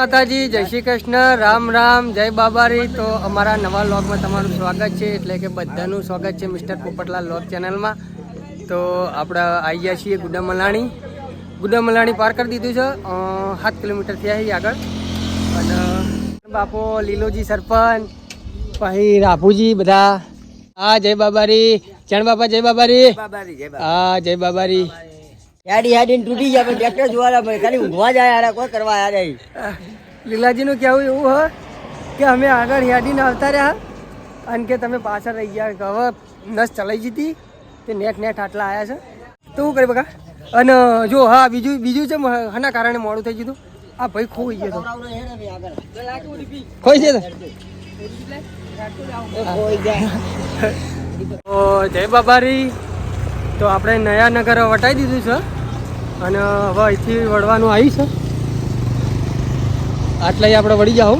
માતાજી જય શ્રી કૃષ્ણ રામ રામ જય બાબારી. તો અમારા નવા લોગમાં તમારું સ્વાગત છે. એટલે કે બધાનું સ્વાગત છે મિસ્ટર પોપટલાલ લોગ ચેનલમાં. તો આપણે આવી ગયા છીએ ગુડા મલાણી ગુડા મલાણી પાર કરી દીધું છે. સાત કિલોમીટર થયા છે આગળ. અને બાપો લીલોજી સરપંચ પછી રાભુજી બધા. હા જય બાબારી. ચણ બાપા જય બાબારી. હા જય બાબારી. યાડી યાડીને તૂટી ગયા ટ્રેક્ટર જોવાના ભાઈ ખાલી ઊંઘવા જાય યાર કોઈ કરવા યાર. લીલાજીનું કહેવું એવું હોય કે અમે આગળ યાડીને આવતા રહ્યા અને કે તમે પાછળ રહી ગયા હવે નસ ચલાઈ જીતી તે નેટ નેટ આટલા આવ્યા છે. તો શું કરી બકા? અને જો હા બીજું બીજું છે હના કારણે મોડું થઈ ગયું આ ભાઈ ખોઈ ગયો ખોઈ ગયો. જય બાબારી. તો આપણે નયા નગર વટાઈ દીધું છે. અને હવે અહીંથી વળવાનું આવી છે. આટલા આપણે વળી જાઓ.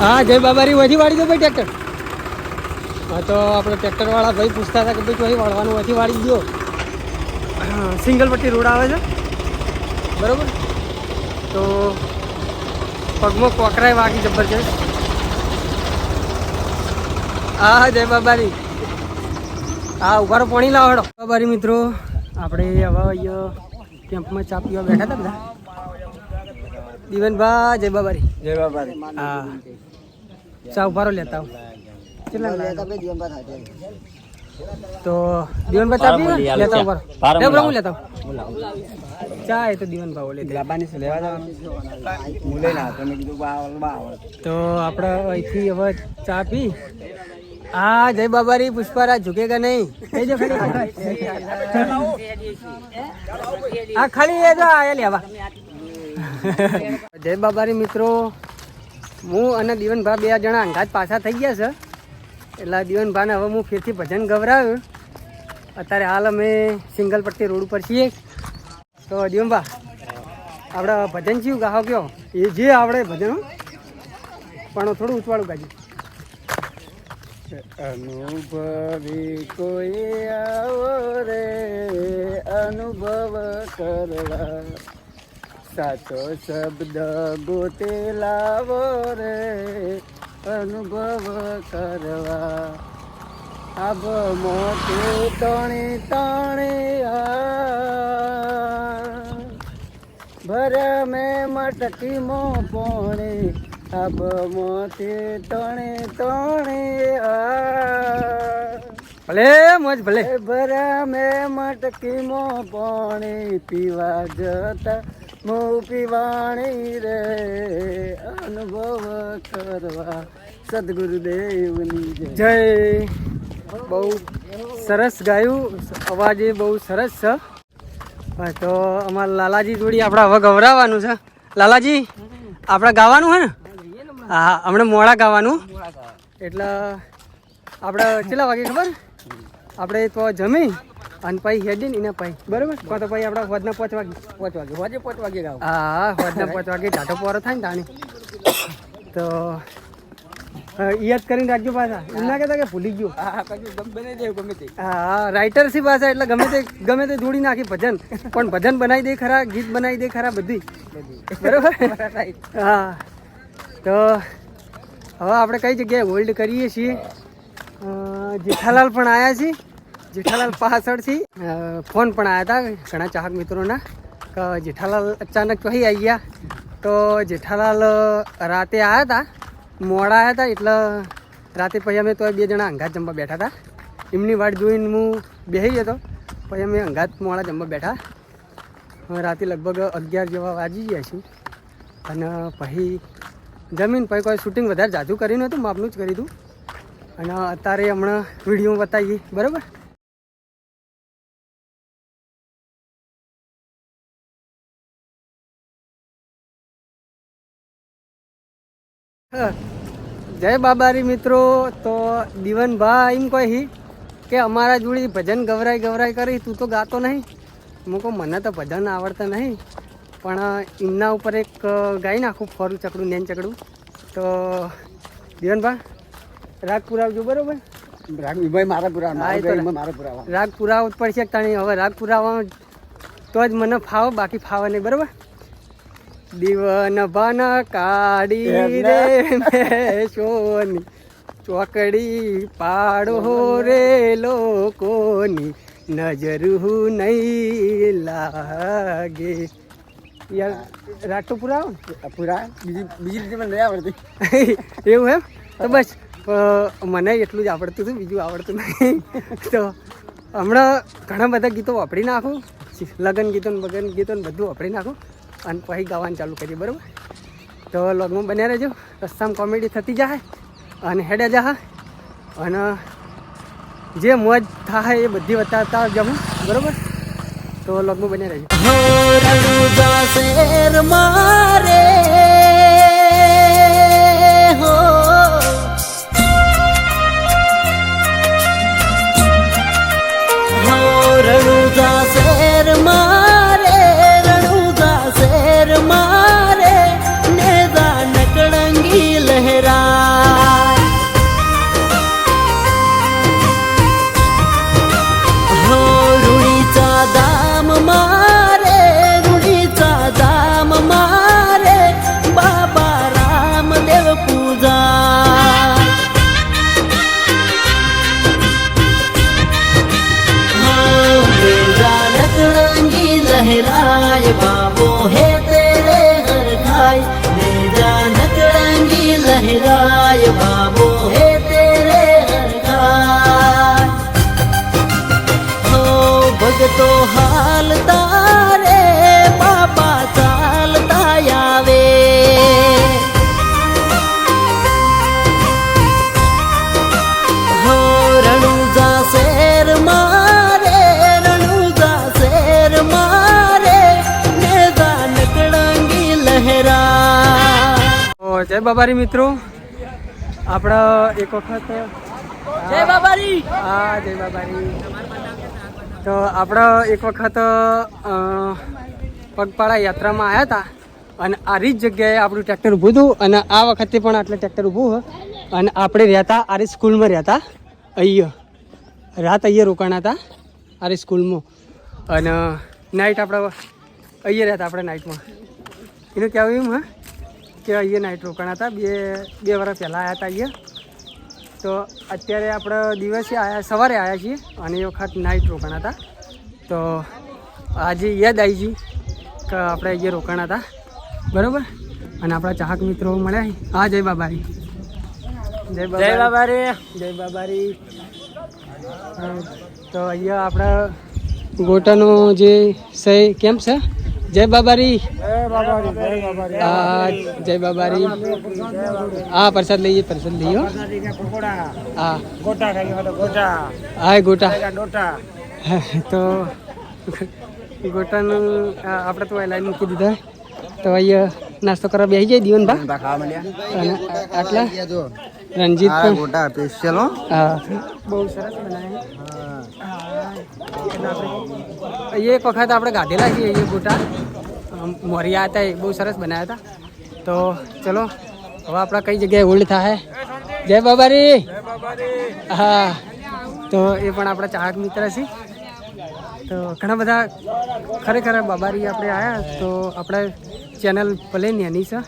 હા જય બાબારી વધી વાળી દો ભાઈ ટ્રેક્ટર. હા તો આપણે ટ્રેક્ટરવાળા ભાઈ પૂછતા હતા કે ભાઈ અહીં વળવાનું વધી વાળી દો. સિંગલ પટ્ટી રોડ આવે છે? બરાબર? તો પગમાં કોકરાય વાગી જબરજસ્ત હા હા જય બાબારી. હા ઉભારો પાણી લાવો હેડો. બાબારી મિત્રો આપણે હવે અહીંયા કેમ્પમાં ચા પીવા બેઠા હતા બધા. દીવનભા જય બાબારી. જય બાબારી. હા. ચા ઉભારો લેતા કેટલા. તો દીવનભા ચા લેતા ઉભારો લે બરો હું લેતા. ચા એ તો દીવનભા ઓલે તો આપણે અહીંથી હવે ચા પી હા જય બાબારી પુષ્પારાજ ઝુકેગા નહીં? જો ખાલી હા ખાલી એ જો આયા લેવા. જય બાબારી મિત્રો. હું અને દીવનભા બે જણા અંગાત પાછા થઈ ગયા છે. એટલે દીવનભાને હવે હું ફેરથી ભજન ગવરાવ્યું. અત્યારે હાલ અમે સિંગલ પટ્ટી રોડ ઉપર છીએ. તો દીવનભા આપણે ભજન છીએ ગાહો કયો? એ જે આવડે ભજન પણ થોડું ઉચવાળું ગાજી. અનુભવી કોઈ આવો રે, અનુભવ કરવા. સાચો શબ્દ ગોતે લાવો રે, અનુભવ કરવા. આબ મોટું તણી તણી ભર મેં મટકી મો પોણે અબ મોતે તણે તણે આ. ભલે મોજ ભલે. ભરા મેં મટકી મો પોણે પીવા જતા મો પીવાણી રે. અનુભવ કરવા સદગુરુદેવની જય. બહુ સરસ ગાયું. અવાજ એ બહુ સરસ છે. હા, તો અમારા લાલાજી જોડી આપણા હવે ગવરાવાનું છે. લાલાજી આપણે ગાવાનું છે ને? હા હમણાં મોડા ગાવાનું. એટલે આપણે કેટલા વાગે ખબર? આપણે તો જમી અને પછી હેડીને એને પછી. બરાબર. તો તો પછી આપણે હોદના પાંચ વાગે. પાંચ વાગે. હોજે પાંચ વાગે ગાવ. હા હોદના પાંચ વાગે ઢાટો પોરો થાય ને તાણી. તો યાદ કરીને રાખજો પાછા. એમ ના કહેતા કે ભૂલી ગયો. હા રાઇટર સી પાછા એટલે ગમે તે ગમે તે જોડી નાખી ભજન. પણ ભજન બનાવી દે ખરા ગીત બનાવી દે ખરા બધી. બરાબર? હા. તો હવે આપણે કઈ જગ્યાએ હોલ્ડ કરીએ છીએ? જેઠાલાલ પણ આવ્યા છીએ જેઠાલાલ પાછળથી ફોન પણ આવ્યા હતા ઘણા ચાહક મિત્રોના. કે જેઠાલાલ અચાનક કહી આવી ગયા. તો જેઠાલાલ રાતે આવ્યા હતા મોડા આવ્યા હતા એટલે રાતે પછી અમે તો બે જણા અંગાત જમવા બેઠા હતા એમની વાટ જોઈને હું બેસી હતો પછી અમે અંગાત મોડા જમવા બેઠા. રાતે લગભગ અગિયાર જેવા વાગી ગયા છીએ અને પછી જમીન પછી કોઈ શૂટિંગ વધારે જાજુ કરી નહોતું માપનું જ કરી હતું અને અત્યારે હમણાં વીડિયો બતાવીએ, બરાબર. જય બાબારી મિત્રો, તો દીવનભાઈ એમ કહી કે અમારા જોડી ભજન ગવરાઈ ગવરાઈ કરી, તું તો ગાતો નહીં. મૂકો મને તો ભજન આવડતા નહીં. પણ એમના ઉપર એક ગાઈ નાખું ફોરું ચકડું નેન ચકડું. તો જીવનભા રાગ પુરાવજો બરોબર? ભાઈ મારા હા, મારા મારા પુરાવા. રાગ પુરાવો જ પડશે તાણી. હવે રાગ પુરાવા તો જ મને ફાવો બાકી ફાવે નહીં બરોબર? દીવન ભન કાઢી રે સોની ચોકડી પાડો રે લોકોની નજર નહીં લાગે. યાર તો પૂરા પૂરા બીજી બીજી રીતે મને નહીં આવડતી. એવું એમ? તો બસ મને એટલું જ આવડતું હતું બીજું આવડતું નહીં. તો હમણાં ઘણા બધા ગીતો વાપરી નાખું. લગન ગીતો ને બગન ગીતો ને બધું વાપરી નાખું. અને પછી ગાવાનું ચાલુ કરીએ બરાબર? તો લોગમાં બન્યા રહેજો. રસ્તામાં કોમેડી થતી જાય અને હેડે જા અને જે મોજ થાય એ બધી વતાવતા જમું બરાબર? તો લોગમાં બન્યા રહેજો મારે જય બાબારી મિત્રો. આપણે એક વખત જય બાબારી! હા જય બાબારી. તો આપણે એક વખત પગપાળા યાત્રામાં આવ્યા હતા અને આરી જ જગ્યાએ આપણું ટ્રેક્ટર ઊભું હતું અને આ વખતે પણ આટલે ટ્રેક્ટર ઊભું હોય અને આપણે રહેતા આરી સ્કૂલમાં રહેતા અહીંયા. રાત અહીંયા રોકાણા હતા આરી સ્કૂલમાં. અને નાઇટ આપણે અહીંયા રહેતા આપણે નાઇટમાં એનું કહેવું એમ હા. કે અહીંયા નાઇટ રોકાણા હતા. બે બે વર્ષ પહેલાં આવ્યા હતા અહીંયા. તો અત્યારે આપણે દિવસે આવ્યા સવારે આવ્યા છીએ અને એ વખત નાઇટ રોકાણા હતા. તો આજે યાદ આવી ગઈ કે આપણે અહીંયા રોકાણા હતા. બરાબર? અને આપણા ચાહક મિત્રો મળ્યા. હા જય બાબારી. જય જય બાબારી. જય બાબારી. તો અહીંયા આપણા ગોટાનું જે સહી કેમ છે? જય બાબારી. હા જય બાબારી. હા પ્રસાદ લઈએ પ્રસાદ લઈએ હા. હા. એ ગોટા. તો ગોટાનું આપણે તો લાઈન મૂકી દીધા. તો અહીંયા નાસ્તો કરવા બેસી જાય દીવનભા અને આ- આટલા રણજીત પણ ગોટા સ્પેશિયલ હો હા બહુ સરસ બનાવ્યા એટલે આપણે એ એક વખત આપણે ગાધેલા છીએ એ ગોટા અમ, મોરિયા હતા એ બહુ સરસ બનાવ્યા હતા તો ચલો હવે આપણા કઈ જગ્યાએ હોલ્ડ થાય જય બાબારી હા તો એ પણ આપણા ચાહક મિત્ર છે તો ઘણા બધા ખરેખર બાબારી આપણે આવ્યા તો આપણે ચેનલ ભલે નેની છે.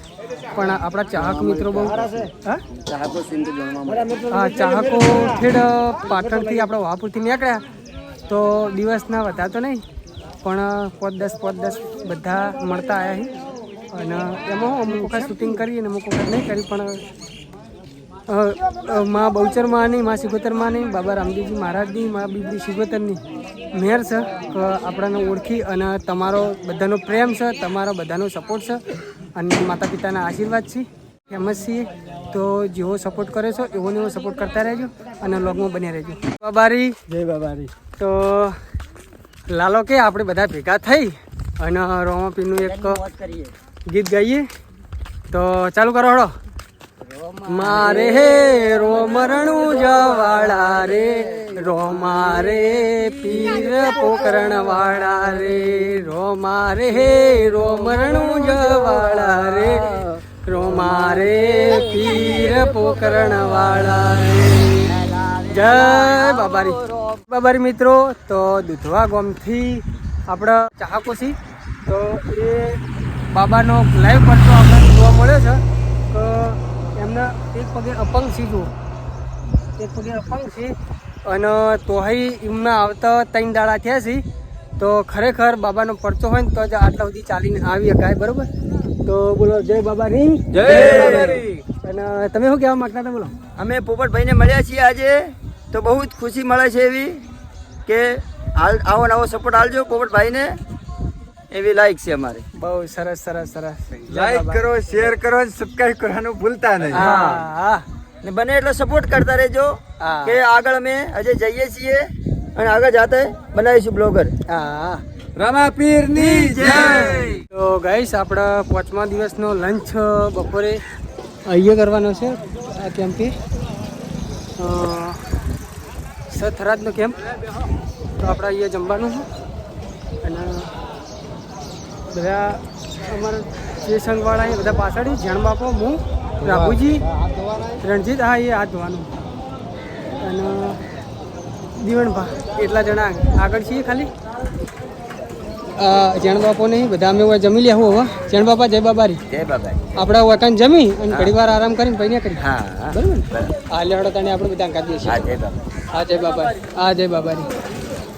પણ આપણા ચાહક મિત્રો બહુ હા? ચાહકો ખેડ પાટણથી આપણે વાપુરથી નીકળ્યા. તો દિવસના વધારે તો નહીં, પણ પાંચ દસ પાંચ દસ બધા મળતા આવ્યા અને એમાં અમુક વખત શૂટિંગ કરી અને અમુક વખત નહીં કરી, પણ માં બહુચરમાંની માં નહીં બાબા રામદેવજી મહારાજની, માં બીબી સિગોતરની. મેર છે કે આપણાને ઓળખી અને તમારો બધાનો પ્રેમ છે તમારો બધાનો સપોર્ટ છે અને માતા પિતાના આશીર્વાદ છે. ફેમસ છીએ. તો જેવો સપોર્ટ કરે છો એવો ને એવો સપોર્ટ કરતા રહેજો અને લોગમાં બન્યા રહેજો. બાબારી. જય બાબારી. તો લાલો કે આપણે બધા ભેગા થઈ અને રોમાપીનું એક ગીત ગાઈએ. તો ચાલુ કરો હળો. મારે હે રોમરણું જવાળા રે રોમા રે પીર પોકરણ વાળા રે, રોમારે હે રોમરણું જવાળા રે, રોમારે પીર પોકરણ વાળા રે. જય બાબારી. બાબારી મિત્રો, તો દુધવા ગોમથી આપણા ચાહકો છીએ તો એ બાબાનો લાઈવ પડતો આપણને જોવા મળ્યો છે. કે એમના એક પગે અપંગ છે એક પગે અપંગ છે. અને તોહી એમના આવતા ત્રણ દાડા થયા છે. તો ખરેખર બાબાનો પડતો હોય ને તો જ આટલા સુધી ચાલીને આવી શકાય બરોબર? તો બોલો જય બાબા રી જય અને તમે શું કહેવા માંગતા હતા બોલો? અમે પોપટભાઈને મળ્યા છીએ આજે. તો બહુ જ ખુશી મળે છે એવી કે હાલ આવો નવો સપોર્ટ આલજો પોપટભાઈને. એવી લાઈક છે અમારે. બહુ સરસ સરસ સરસ. લાઈક કરો શેર કરો સબસ્ક્રાઇબ કરવાનું ભૂલતા નહીં. હા હા. ને બને એટલો સપોર્ટ કરતા રહેજો કે આગળ અમે હજે જઈએ છીએ અને આગળ જાતે બનાવીશું બ્લોગર હા રામાપીરની જય. તો ગાઈસ આપણા પાંચમા દિવસનો લંચ બપોરે અહીંયા કરવાનો છે આ કેમ્પથી. અ, સથરાજનો કેમ્પ. તો આપણે અહીંયા જમવાનું છે. અને બધા અમારા જે સંઘવાળા એ બધા પાછળ જણ બાપો હું રાઘુજી રણજીત હા એ હાથ ધોવાનું. અને દીવણભા એટલા જણા આગળ છીએ ખાલી? જણ બાપો નહીં બધા અમે હવે જમી લેવું હવે. જણ બાપા જય બાબારી. જય બાબા આપણે વકાન જમી અને ઘણી વાર આરામ કરીને પૈને કરી. હા બરાબર ને? આ લેવડો તને આપણે બધા કાઢીએ હા છીએ. જય બાબા. હા જય બાબા હા જય બાબારી.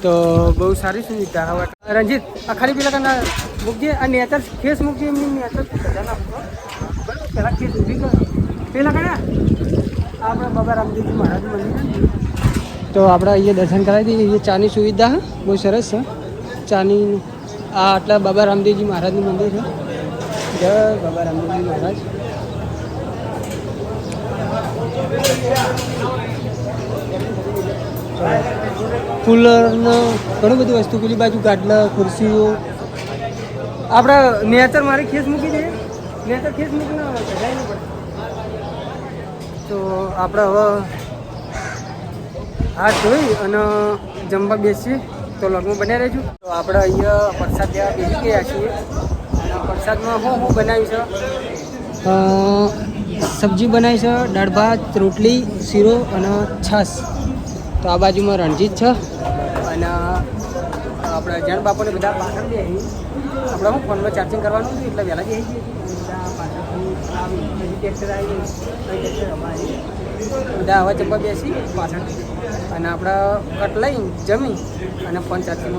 તો બહુ સારી સુવિધા હવે રંજીત આ ખાલી પેલા કના મૂકજે, આ નેચર ફેસ મૂકજે, એમની નેચર બધા ના મૂકો પેલા કર. પેલા કયા આપણા બાબા રામદેવજી મહારાજ મંદિર તો આપણે અહીંયા દર્શન કરાવી દઈએ, અહીંયા ચાની સુવિધા. બહુ સરસ છે. ચાની આ આટલા બાબા રામદેવજી મહારાજનું મંદિર છે. જય બાબા રામદેવજી મહારાજ. કુલરનો ઘણું બધી વસ્તુ પેલી બાજુ ગાડલા ખુરશીઓ. આપણા નેચર મારી ખેસ મૂકી દઈએ નેચર ખેસ મૂકીને ના તો આપણે હવે હાથ ધોઈ અને જમવા બેસીએ. તો લગ્ન બન્યા રહેજો. તો આપણે અહીંયા પ્રસાદ લેવા બેસી ગયા છીએ. અને પ્રસાદમાં હું હું બનાવ્યું છે સબ્જી બનાવી છે દાળ ભાત, રોટલી, શીરો અને છાશ. તો આ બાજુમાં રણજીત છે. અને આપણે જણ બાપોને બધા પાછળ બે આપણે હું ફોનમાં ચાર્જિંગ કરવાનું હતું, એટલે વહેલા જઈ જઈએ બધા હવા ચંપા બેસી, પાછળ અને આપણે કટ લઈ જમી અને ફોન ચાર્જિંગ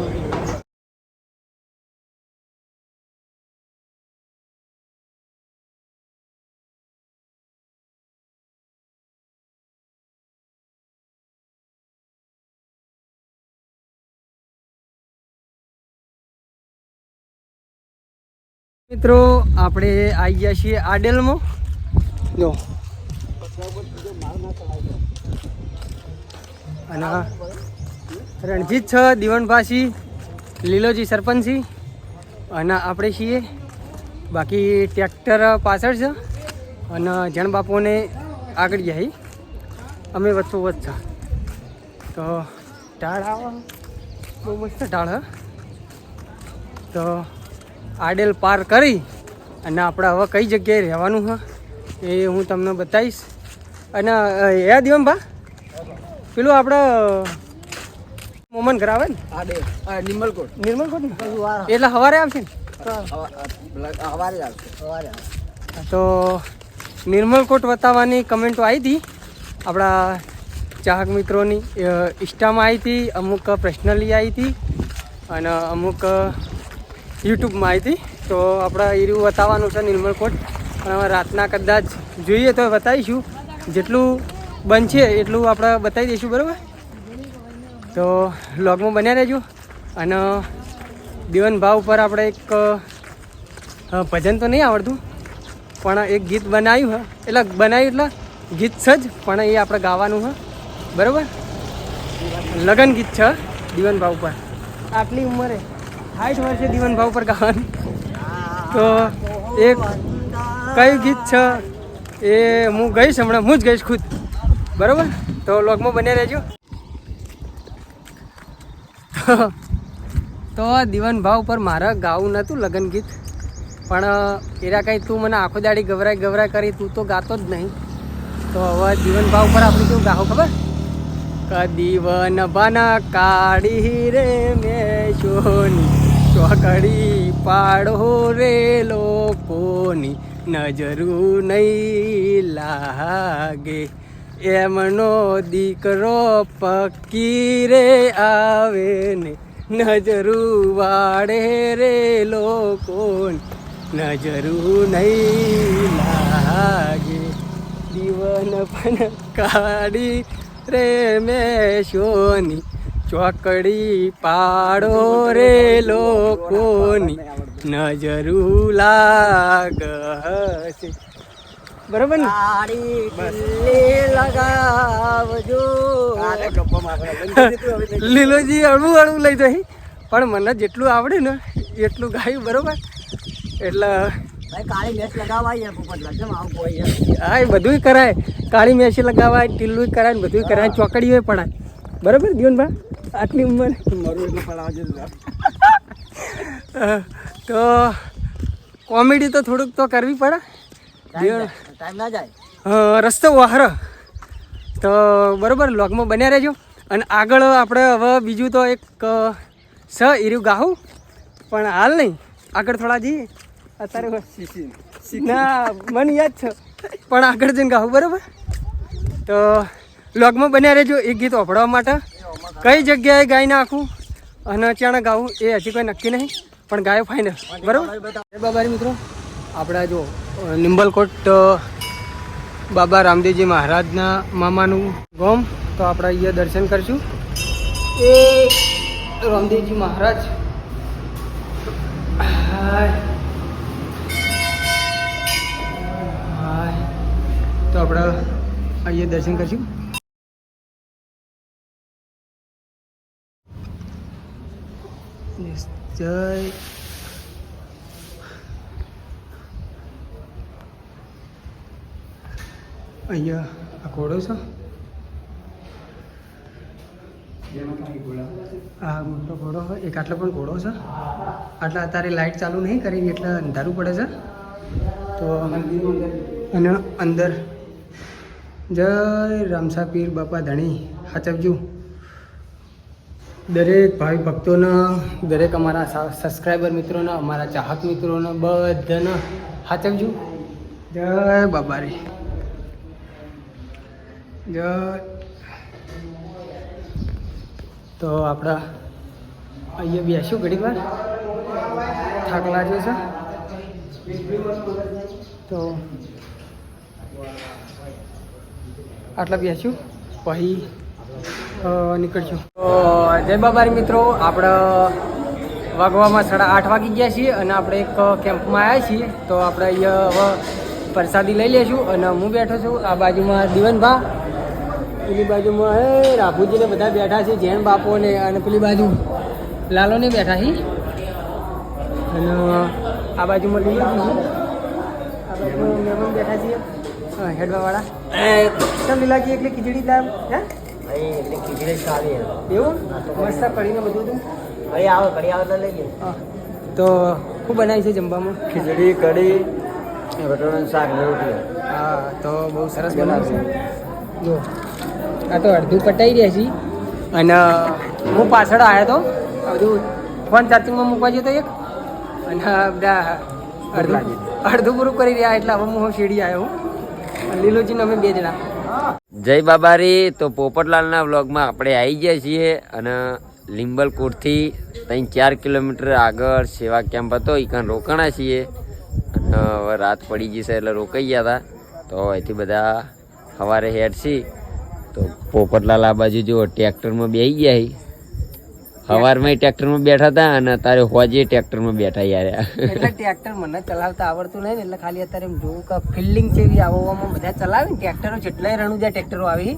મિત્રો આપણે આવી ગયા છીએ આડેલમાં. જો અને રણજીત છે દીવણભાસી લીલોજી સરપંચી. અને આપણે છીએ બાકી ટ્રેક્ટર પાછળ છે. અને જણ બાપુને આગળ જાય અમે વચ્ચો વચ્ચ તો ઢાળ આવો. બહુ મસ્ત ઢાળ તો આડેલ પાર કરી અને આપણે હવે કઈ જગ્યાએ રહેવાનું હા એ હું તમને બતાવીશ. અને એ દિવમ ભા પેલું આપણે મોમન કરાવે ને? નિર્મલકોટ નિર્મલકોટ ને એટલે સવારે આવશે ને? સવારે આવશે સવારે તો નિર્મલકોટ બતાવવાની કમેન્ટો આવી હતી. આપણા ચાહક મિત્રોની ઇન્સ્ટામાં આવી હતી અમુક પર્સનલી આવી હતી અને અમુક યુટ્યુબમાં આવી હતી તો આપણે એ રહ્યું બતાવવાનું છે નિર્મલકોટ અને હવે રાતના કદાચ જોઈએ તો બતાવીશું. જેટલું બનશે એટલું આપણે બતાવી દઈશું, બરાબર? તો લોગમાં બન્યા રહેજો. અને દીવન ભાવ ઉપર આપણે એક ભજન તો નહીં આવડતું, પણ એક ગીત બનાવ્યું હા. એટલે બનાવ્યું એટલે ગીત છે જ, પણ એ આપણે ગાવાનું હા. બરાબર? લગન ગીત છે દીવનભાવ ઉપર. આટલી ઉંમરે. સાઠ વર્ષે દીવન ભાવ પર ગાવાનું. તો એક કયું ગીત છે એ હું ગઈશ હમણાં, હું જ ગઈશ ખુદ. બરાબર? તો લોગમાં બને રહેજો. તો- દીવાન ભાવ પર મારે ગાવું નહોતું લગ્ન ગીત. પણ, એરા કંઈ તું મને આખો દાડી ગભરાય ગભરાય કરી, તું તો ગાતો જ નહીં. તો હવે જીવન ભાવ પર આપણે કેવું ગાવું ખબર? કદીવન બના કાઢી રે મેં સોની. ચોકડી પાડો રે લોકોની નજરું નહીં લાગે. એમનો દીકરો પક્કી રે આવે ને નજરું વાળે રે લોકોની નજરું નહીં લાગે. દીવન પણ કાઢી રે મેશોની ચોકડી પાડો રે લોકોની નજરું લાગશે. બરોબર ને? લગાવજો. લીલોજી અડવું અડવું લઈ જઈ પણ મને જેટલું આવડે ને એટલું ગાયું બરોબર? એટલે હા એ બધુંય કરાય. કાળી મેસી લગાવાય ટીલું કરાય બધું કરાય. ચોકડીઓ પડાય. બરોબર જીવનભાઈ આટલી ઉંમર? તો કોમેડી તો થોડુંક તો કરવી પડે. ટાઈમ ના જાય. રસ્તો વાહર. તો બરાબર લોગમાં બન્યા રહેજો. અને આગળ આપણે હવે બીજું તો એક સ ઈર્યું ગાહું. પણ હાલ નહીં. આગળ થોડા જઈએ. અત્યારે ના મને યાદ છે. પણ આગળ જઈને ગાહું બરાબર? તો લોગમાં બન્યા રહેજો એક ગીત ઓભળવા માટે. કઈ જગ્યાએ ગાઈ નાખું અને અચાણક ગાવું એ હજી કોઈ નક્કી નહીં, પણ ગાયો ફાઇનલ બરાબર? બાબારી મિત્રો, આપણે જો નિંબલકોટ બાબા રામદેવજી મહારાજના મામાનું ગોમ, તો આપણે અહીંયા દર્શન કરશું. એ રામદેવજી મહારાજ. તો આપણે અહીંયા દર્શન કરશું. જય અહીંયા આ ઘોડો છે? આ મોટો ઘોડો એક આટલો પણ ઘોડો છે? આટલા અત્યારે લાઇટ ચાલુ નહીં કરી એટલે અંધારું પડે છે. તો અને અંદર. જય રામસા પીર બાપા ધણી. હાચવજો દરેક ભાઈ ભક્તોના, દરેક અમારા સબસ્ક્રાઈબર મિત્રોના, અમારા ચાહક મિત્રોને, બધાને હાચવજો જય બાબારી. જય. તો આપણા અહીંયા બેસ્યું ઘડીક વાર. થાક લાગ્યો છે. તો આટલા બેસ્યું પછી નીકળશું જય બાબારી મિત્રો. આપણે વાગવામાં સાડા આઠ વાગી ગયા છીએ અને આપણે એક કેમ્પમાં આવ્યા છીએ. તો આપણે અહીંયા હવે પ્રસાદી લઈ લઈશું અને હું બેઠો છું આ બાજુમાં દીવનભા પેલી બાજુમાં હે રાઘુજીને બધા બેઠા છે જૈન બાપોને અને પેલી બાજુ લાલોને બેઠા છે. અને આ બાજુમાં લીલાજી આ બાજુમાં બેઠા છીએ હેડવાવાળા. કેમ લીલાજી એટલે ખીચડી દામ હે? એટલે ખીચડી સારી એવું? મસ્ત કઢીને બધું હતું? કઢી આવે કઢી આવે તો લઈ હા. તો શું બનાવી છે જમવામાં? ખીચડી કઢી બટાટાનું શાક ને રોટલી. હા તો બહુ સરસ બનાવશે જો આ તો અડધું પટાઈ રહ્યા છીએ. અને હું પાછળ આવ્યો તો બધું ફોન ચાર્જિંગમાં મૂકવા જતો એક. અને આ બધા અડધું અડધું પૂરું કરી રહ્યા એટલે હવે હું શેડી આવ્યો. હું લીલોજીને અમે બે જણા. જય બાબારી. તો પોપટલાલના વ્લોગમાં આપણે આવી ગયા છીએ અને લીંબલકોટથી ત્રણ ચાર કિલોમીટર આગળ સેવા કેમ્પ હતો. એ કાં રોકાણા છીએ. અને રાત પડી ગઈ છે એટલે રોકાઈ ગયા હતા. તો અહીંથી બધા સવારે હેડશી તો પોપટલાલ આ બાજુ જો ટ્રેક્ટરમાં બેસી ગયા. સવારમાં ટ્રેક્ટરમાં બેઠા હતા અને અત્યારે હોજે ટ્રેક્ટરમાં બેઠા યાર. એટલે ટ્રેક્ટર મને ચલાવતા આવડતું નહીં એટલે ખાલી અત્યારે જોઉં કે ફિલ્ડિંગ જેવી આવવામાં બધા ચલાવે ને ટ્રેક્ટરો જેટલાય જાય ટ્રેક્ટરો આવી.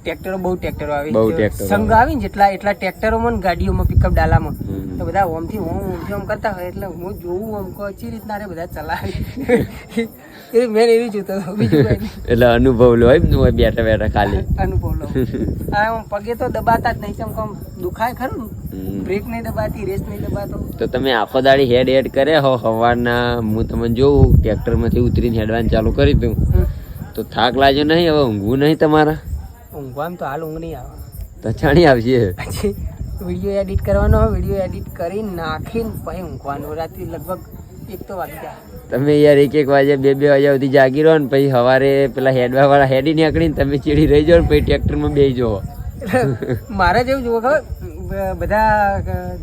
ટ્રેક્ટરો બહુ ટ્રેક્ટરો આવી. બહુ જે ટ્રેક્ટરો. સંઘ આવી ને જેટલા એટલા ટ્રેક્ટરોમાં ને ગાડીઓમાં પિકઅપ ડાલામાં. તો બધા ઓમથી ઓમ ઓમથી ઓમ કરતા હોય એટલે હું જોઉં ઓમ કહું ચી રીતના રે બધા ચલાવે? એ મેં એવી જોતો. એટલે અનુભવ લો એમ ને હોય બેઠા બેઠા ખાલી. અનુભવ લો. પગે તો દબાતા જ નહીં તેમ કહું દુખાય ખરું. બ્રેક નહીં દબાતી રેસ નહીં દબાતો. તો તમે આખો દાડી હેડ હેડ કરે હો? સવારના હું તમને જોઉં ટ્રેક્ટરમાંથી ઉતરીને હેડવાનું ચાલુ કરી દઉં. તો થાક લાગ્યો નહીં? હવે ઊંઘવું નહીં તમારા? ઊંઘવામાં તો હાલ ઊંઘ નહીં આવે. તો છાણી આવશે પછી વીડિયો એડિટ કરવાનો વીડિયો એડિટ કરી નાખીને પછી ઊંઘવાનું. રાત્રે લગભગ એક તો વાગી જાય. તમે યાર એક એક વાગે બે બે વાગ્યા સુધી જાગી રહો ને પછી સવારે પેલા હેડવા વાળા હેડી નીકળીને તમે ચીડી રહી જાઓ ને પછી ટ્રેક્ટરમાં બેસી જાઓ. મારે જેવું જોવો ખબર? બધા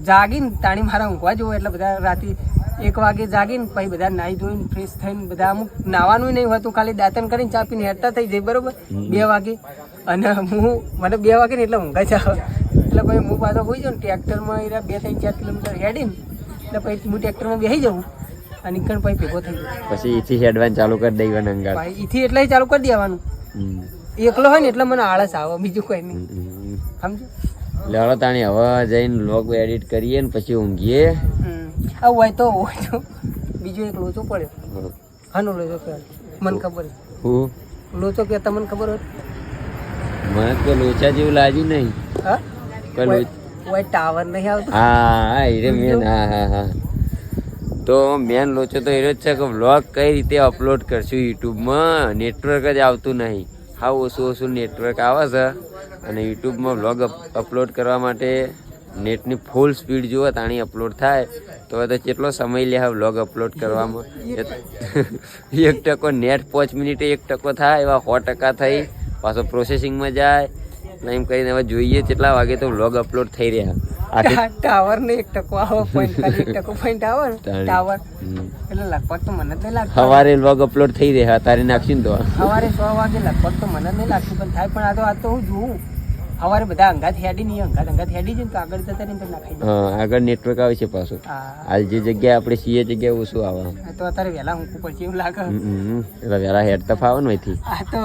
જાગીને તાણી મારા ઊંઘવા જવું એટલે બધા રાતે એક વાગે જાગીને પછી બધા નાહી ધોઈને ફ્રેશ થઈને બધા અમુક નાવાનું નહીં હોતું ખાલી દાંતન કરીને ચા પીને હેરતા થઈ જાય બરોબર? બે વાગે. અને હું મને બે વાગે ને એટલે ઊંઘા જ એટલે પછી હું પાછો હોઈ જાઉં ને ટ્રેક્ટરમાં એ બે ત્રણ ચાર કિલોમીટર હેડીને એટલે પછી હું ટ્રેક્ટરમાં બેસી જાઉં અને નીકળ પછી ભેગો થઈ જાય પછી એથી હેડવાનું ચાલુ કરી દેવાનું અંગાર એટલે ચાલુ કરી દેવાનું. એકલો હોય ને એટલે મને આળસ આવે બીજું કોઈ નહીં. સમજો લેવડો તાણી હવે જઈને લોગ એડિટ કરીએ ને પછી ઊંઘીએ. આવું હોય તો હોય તો. બીજો એક લોચો પડ્યો. હાનો લોચો કે મને ખબર હું. લોચો કે તમને ખબર હોય? મને તો લોચા જેવું લાગ્યું નહીં. હા? કોઈ ટાવર નહીં આવતો? હા હા મેન હા હા હા. તો મેન લોચો તો એરો જ છે કે વ્લોગ કઈ રીતે અપલોડ કરશું યુટ્યુબમાં નેટવર્ક જ આવતું નહીં. હા ઓછું ઓછું નેટવર્ક આવે છે અને યુટ્યુબમાં વ્લોગ અપલોડ કરવા માટે નેટની ફૂલ સ્પીડ જુઓ તાણી અપલોડ થાય તો તો કેટલો સમય લે વ્લોગ અપલોડ કરવામાં? એક ટકો નેટ પાંચ મિનિટે એક ટકો થાય એવા સો ટકા થઈ પાછો પ્રોસેસિંગમાં જાય એટલે એમ કરીને હવે જોઈએ કેટલા વાગે તો વ્લોગ અપલોડ થઈ રહ્યા. ટાવર ને એક ટકો આવો પોઈન્ટ એક ટકો પોઈન્ટ આવે. ટાવર એટલે લગભગ તો મને નહીં લાગતું. સવારે વ્લોગ અપલોડ થઈ રહ્યા તારે નાખશું ને તો. સવારે સો વાગે લગભગ તો મને નહીં લાગતું પણ થાય પણ આ તો આ તો હું જોઉં. સવારે બધા અંગાત હેડી નહીં અંગાત અંગાત હેડી જાય ને તો આગળ જતા રહીને તો નાખાઈ હા આગળ નેટવર્ક આવે છે પાછું. હાલ જે જગ્યાએ આપણે સીએ જગ્યાએ ઓછું આવે. તો અત્યારે વહેલા હું પડશે એવું લાગે. એટલે વહેલા હેડ તો ફાવે ને અહીંથી. આ તો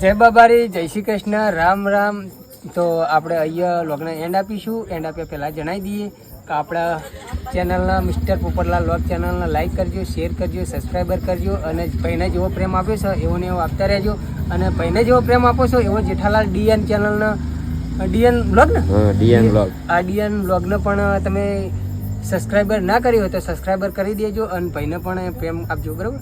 જય બાબારી જય શ્રી કૃષ્ણ રામ રામ. તો આપણે અહીંયા લોગને એન્ડ આપીશું. એન્ડ આપ્યા પહેલાં જણાવી દઈએ કે આપણા ચેનલના મિસ્ટર પોપટલાલ લોગ ચેનલને લાઈક કરજો શેર કરજો સબસ્ક્રાઈબર કરજો અને ભાઈને જેવો પ્રેમ આપ્યો છે એવો ને એવો આપતા રહેજો. અને ભાઈને જેવો પ્રેમ આપો છો એવો જેઠાલાલ ડીએન ચેનલના ડીએન બ્લોગ ને? ડીએન બ્લોગ આ ડીએન બ્લોગને પણ તમે સબસ્ક્રાઈબર ના કરી હોય તો સબસ્ક્રાઈબર કરી દેજો અને ભાઈને પણ પ્રેમ આપજો બરાબર?